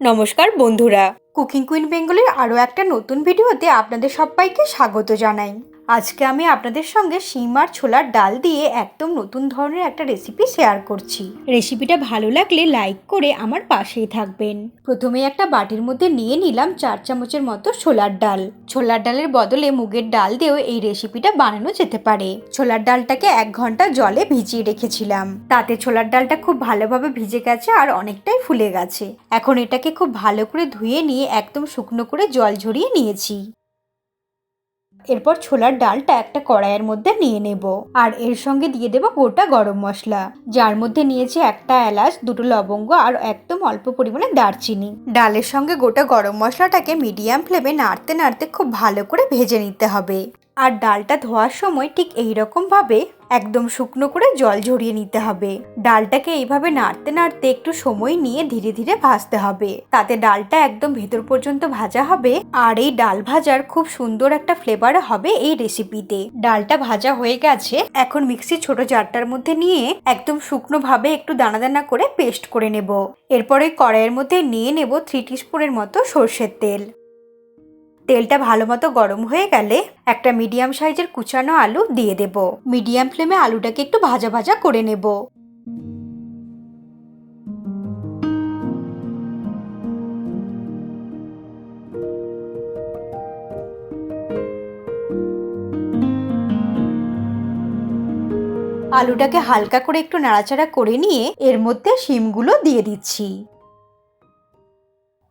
নমস্কার বন্ধুরা। Cooking queen বেঙ্গলের আরও একটা নতুন ভিডিওতে আপনাদের সবাইকে স্বাগত জানাই। আজকে আমি আপনাদের সঙ্গে শিম আর ছোলার ডাল দিয়ে একদম নতুন ধরনের একটা রেসিপি শেয়ার করছি। রেসিপিটা ভালো লাগলে লাইক করে আমার পাশেই থাকবেন। প্রথমে একটা বাটির মধ্যে নিয়ে নিলাম চার চামচের মতো ছোলার ডাল। ছোলার ডালের বদলে মুগের ডাল দিয়েও এই রেসিপিটা বানানো যেতে পারে। ছোলার ডালটাকে এক ঘণ্টা জলে ভিজিয়ে রেখেছিলাম। তাতে ছোলার ডালটা খুব ভালোভাবে ভিজে গেছে আর অনেকটাই ফুলে গেছে। এখন এটাকে খুব ভালো করে ধুয়ে নিয়ে একদম শুকনো করে জল ঝরিয়ে নিয়েছি। এরপর ছোলার ডালটা একটা কড়াইয়ের মধ্যে নিয়ে নেব। আর এর সঙ্গে দিয়ে দেব গোটা গরম মশলা। যার মধ্যে নিয়েছি একটা এলাচ, দুটো লবঙ্গ আর একদম অল্প পরিমাণে দারচিনি। ডালের সঙ্গে গোটা গরম মশলাটাকে মিডিয়াম ফ্লেমে নাড়তে নাড়তে খুব ভালো করে ভেজে নিতে হবে। আর ডালটা ধোয়ার সময় ঠিক এই ভাবে একদম শুকনো করে জল ঝরিয়ে নিতে হবে। ডালটাকে এইভাবে নাড়তে নাড়তে একটু সময় নিয়ে ধীরে ধীরে ভাজতে হবে। তাতে ডালটা একদম ভেতর পর্যন্ত ভাজা হবে আর এই ডাল ভাজার খুব সুন্দর একটা ফ্লেভার হবে এই রেসিপিতে ডালটা ভাজা হয়ে গেছে, এখন মিক্সির ছোট জারটার মধ্যে নিয়ে একদম শুকনো ভাবে একটু দানা দানা করে পেস্ট করে নেব। এরপরে কড়াইয়ের মধ্যে নিয়ে নেব থ্রি টিস্পুনের মতো সর্ষের তেল। তেলটা ভালো মতো গরম হয়ে গেলে একটা মিডিয়াম সাইজের কুচানো আলু দিয়ে দেব। মিডিয়াম ফ্লেমে আলুটাকে একটু ভাজা ভাজা করে নেব। আলুটাকে হালকা করে একটু নাড়াচাড়া করে নিয়ে এর মধ্যে শিমগুলো দিয়ে দিচ্ছি।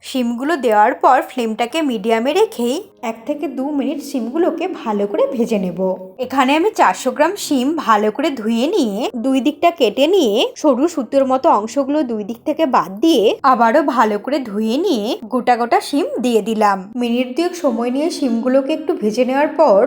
শিমগুলো দেওয়ার পর ফ্লেমটাকে মিডিয়ামে রেখেই এক থেকে দু মিনিট শিমগুলোকে ভালো করে ভেজে নেব। এখানে আমি চারশো গ্রাম শিম ভালো করে ধুয়ে নিয়ে, দুই দিকটা কেটে নিয়ে, সরু সুতোর মতো অংশগুলো দুই দিক থেকে বাদ দিয়ে আবারও ভালো করে ধুয়ে নিয়ে গোটা গোটা শিম দিয়ে দিলাম। মিনিট দুয়েক সময় নিয়ে শিমগুলোকে একটু ভেজে নেওয়ার পর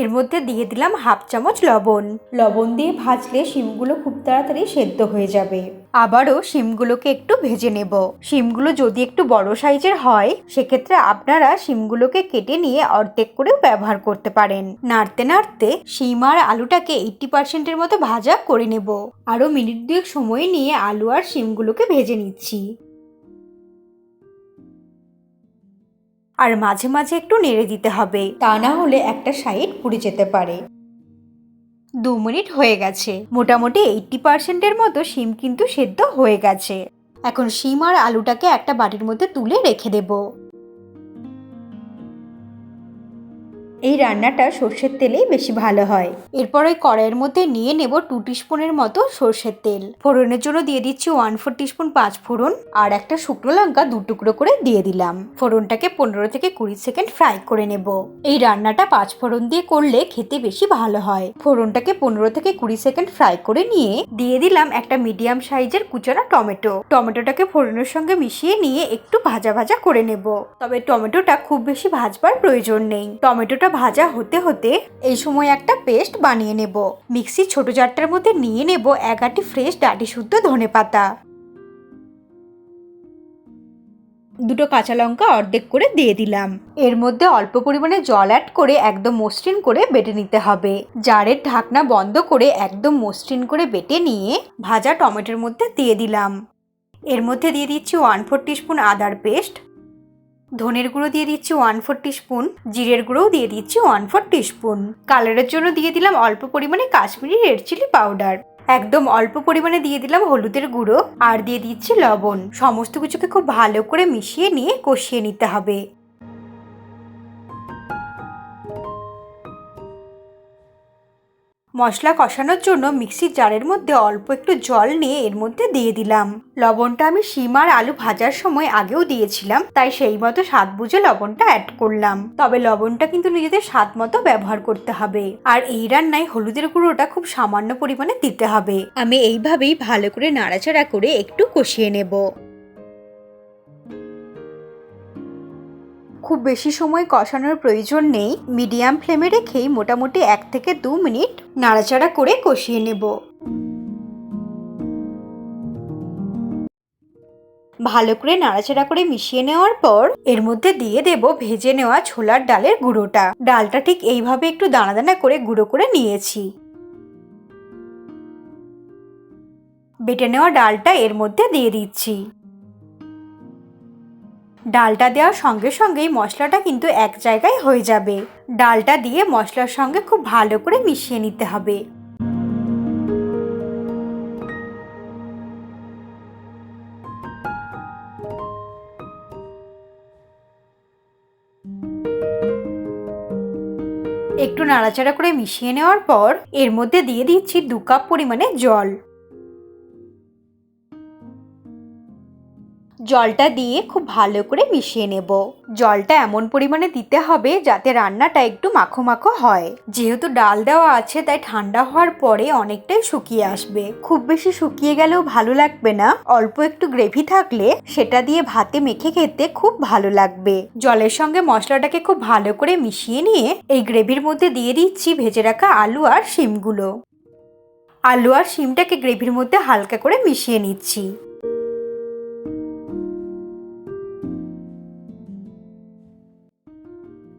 এর মধ্যে দিয়ে দিলাম হাফ চামচ লবণ। লবণ দিয়ে ভাজলে শিমগুলো খুব তাড়াতাড়ি সেদ্ধ হয়ে যাবে। আবারও শিমগুলোকে একটু ভেজে নেব। শিমগুলো যদি একটু বড় সাইজের হয়, সেক্ষেত্রে আপনারা শিমগুলোকে কেটে নিয়ে অর্ধেক করেও ব্যবহার করতে পারেন। নাড়তে নাড়তে শিম আর আলুটাকে এইটটি পার্সেন্টের মতো ভাজা করে নেব। আরও মিনিট দুয়েক সময় নিয়ে আলু আর শিমগুলোকে ভেজে নিচ্ছি। আর মাঝে মাঝে একটু নেড়ে দিতে হবে। তা না হলে একটা সাইড পুড়ে যেতে পারে। দু মিনিট হয়ে গেছে। মোটামুটি এইটটি পার্সেন্টের মতো শিম কিন্তু সেদ্ধ হয়ে গেছে। এখন শিম আর আলুটাকে একটা বাটির মধ্যে তুলে রেখে দেবো। এই রান্নাটা সর্ষের তেলেই বেশি ভালো হয়। এরপর ওই কড়াইয়ের মধ্যে নিয়ে নেব টু টিস্পুনের মতো সর্ষের তেল। ফোড়নের জন্য দিয়ে দিচ্ছি ওয়ান ফোর টিস্পুন পাঁচ ফোড়ন আর একটা শুকনো লঙ্কা দু টুকরো করে দিয়ে দিলাম। ফোড়নটাকে পনেরো থেকে কুড়ি সেকেন্ড ফ্রাই করে নেব। এই রান্নাটা পাঁচ ফোড়ন দিয়ে করলে খেতে বেশি ভালো হয়। ফোড়নটাকে পনেরো থেকে কুড়ি সেকেন্ড ফ্রাই করে নিয়ে দিয়ে দিলাম একটা মিডিয়াম সাইজের কুচানো টমেটো। টমেটোটাকে ফোড়নের সঙ্গে মিশিয়ে নিয়ে একটু ভাজা ভাজা করে নেব। তবে টমেটোটা খুব বেশি ভাজবার প্রয়োজন নেই। টমেটোটা ভাজা হতে হতে এই সময় একটা পেস্ট বানিয়ে নেব। মিক্সির ছোট জারটার মধ্যে নিয়ে নেব এক এগারটি ফ্রেশ ডাটি শুদ্ধ ধনে পাতা। দুটো কাঁচা লঙ্কা অর্ধেক করে দিয়ে দিলাম। এর মধ্যে অল্প পরিমাণে জল অ্যাড করে একদম মসৃণ করে বেটে নিতে হবে। জারের ঢাকনা বন্ধ করে একদম মসৃণ করে বেটে নিয়ে ভাজা টমেটোর মধ্যে দিয়ে দিলাম। এর মধ্যে দিয়ে দিচ্ছি ওয়ান ফোর টিস্পুন আদার পেস্ট। ধনের গুঁড়ো দিয়ে দিচ্ছি ওয়ান ফোর স্পুন জিরের গুঁড়োও দিয়ে দিচ্ছি ওয়ান ফোর স্পুন কালারের জন্য দিয়ে দিলাম অল্প পরিমাণে কাশ্মীরি রেড চিলি পাউডার। একদম অল্প পরিমাণে দিয়ে দিলাম হলুদের গুঁড়ো, আর দিয়ে দিচ্ছি লবণ। সমস্ত কিছুকে খুব ভালো করে মিশিয়ে নিয়ে কষিয়ে নিতে হবে। মশলা কষানোর জন্য মিক্সির জারের মধ্যে অল্প একটু জল নিয়ে এর মধ্যে দিয়ে দিলাম। লবণটা আমি শিম আর আলু ভাজার সময় আগেও দিয়েছিলাম, তাই সেই মতো স্বাদ বুঝে লবণটা অ্যাড করলাম। তবে লবণটা কিন্তু নিজেদের স্বাদ মতো ব্যবহার করতে হবে। আর এই রান্নায় হলুদের গুঁড়োটা খুব সামান্য পরিমাণে দিতে হবে। আমি এইভাবেই ভালো করে নাড়াচাড়া করে একটু কষিয়ে নেব। খুব বেশি সময় কষানোর প্রয়োজন নেই। মিডিয়াম ফ্লেমে রেখেই মোটামুটি এক থেকে দু মিনিট নাড়াচাড়া করে কষিয়ে নেব। ভালো করে নাড়াচাড়া করে মিশিয়ে নেওয়ার পর এর মধ্যে দিয়ে দেব ভেজে নেওয়া ছোলার ডালের গুঁড়োটা। ডালটা ঠিক এইভাবে একটু দানা দানা করে গুঁড়ো করে নিয়েছি। বেটে নেওয়া ডালটা এর মধ্যে দিয়ে দিচ্ছি। ডালটা দেওয়ার সঙ্গে সঙ্গেই মশলাটা কিন্তু এক জায়গায় হয়ে যাবে। ডালটা দিয়ে মশলার সঙ্গে খুব ভালো করে মিশিয়ে নিতে হবে। একটু নাড়াচাড়া করে মিশিয়ে নেওয়ার পর এর মধ্যে দিয়ে দিচ্ছি দু কাপ পরিমাণে জল। জলটা দিয়ে খুব ভালো করে মিশিয়ে নেব। জলটা এমন পরিমাণে দিতে হবে যাতে রান্নাটা একটু মাখো মাখো হয়। যেহেতু ডাল দেওয়া আছে, তাই ঠান্ডা হওয়ার পরে অনেকটাই শুকিয়ে আসবে। খুব বেশি শুকিয়ে গেলেও ভালো লাগবে না। অল্প একটু গ্রেভি থাকলে সেটা দিয়ে ভাতে মেখে খেতে খুব ভালো লাগবে। জলের সঙ্গে মশলাটাকে খুব ভালো করে মিশিয়ে নিয়ে এই গ্রেভির মধ্যে দিয়ে দিচ্ছি ভেজে রাখা আলু আর শিমগুলো। আলু আর শিমটাকে গ্রেভির মধ্যে হালকা করে মিশিয়ে নিচ্ছি।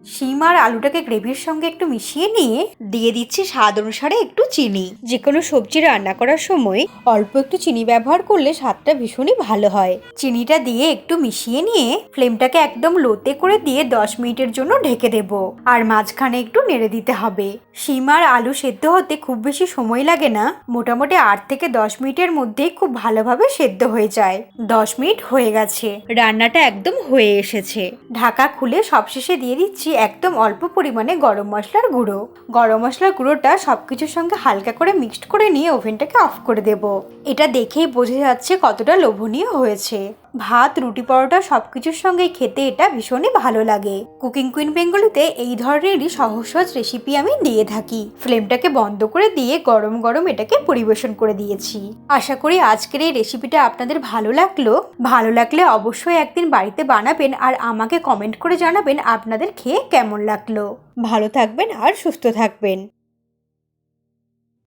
শিম আর আলুটাকে গ্রেভির সঙ্গে একটু মিশিয়ে নিয়ে দিয়ে দিচ্ছি স্বাদ অনুসারে একটু চিনি। যে কোনো সবজি রান্না করার সময় অল্প একটু চিনি ব্যবহার করলে স্বাদটা ভীষণই ভালো হয়। চিনিটা দিয়ে একটু মিশিয়ে নিয়ে ফ্লেমটাকে একদম লোতে করে দিয়ে দশ মিনিটের জন্য ঢেকে দেব। আর মাঝখানে একটু নেড়ে দিতে হবে। শিম আর আলু সেদ্ধ হতে খুব বেশি সময় লাগে না। মোটামুটি আট থেকে দশ মিনিটের মধ্যেই খুব ভালোভাবে সেদ্ধ হয়ে যায়। দশ মিনিট হয়ে গেছে। রান্নাটা একদম হয়ে এসেছে। ঢাকা খুলে সবশেষে দিয়ে দিচ্ছি একদম অল্প পরিমাণে গরম মশলার গুঁড়ো। গরম মশলার গুঁড়োটা সব কিছুর সঙ্গে হালকা করে মিক্সড করে নিয়ে ওভেনটাকে অফ করে দেব। এটা দেখেই বোঝা যাচ্ছে কতটা লোভনীয় হয়েছে। ভাত, রুটি পরোটা সব কিছুর সঙ্গেই খেতে এটা ভীষণই ভালো লাগে। কুকিং কুইন বেঙ্গলিতে এই ধরনেরই সহজ সহজ রেসিপি আমি দিয়ে থাকি। ফ্লেমটাকে বন্ধ করে দিয়ে গরম গরম এটাকে পরিবেশন করে দিয়েছি। আশা করি আজকের এই রেসিপিটা আপনাদের ভালো লাগল। ভালো লাগলে অবশ্যই একদিন বাড়িতে বানাবেন আর আমাকে কমেন্ট করে জানাবেন আপনাদের খেয়ে কেমন লাগল। ভালো থাকবেন আর সুস্থ থাকবেন।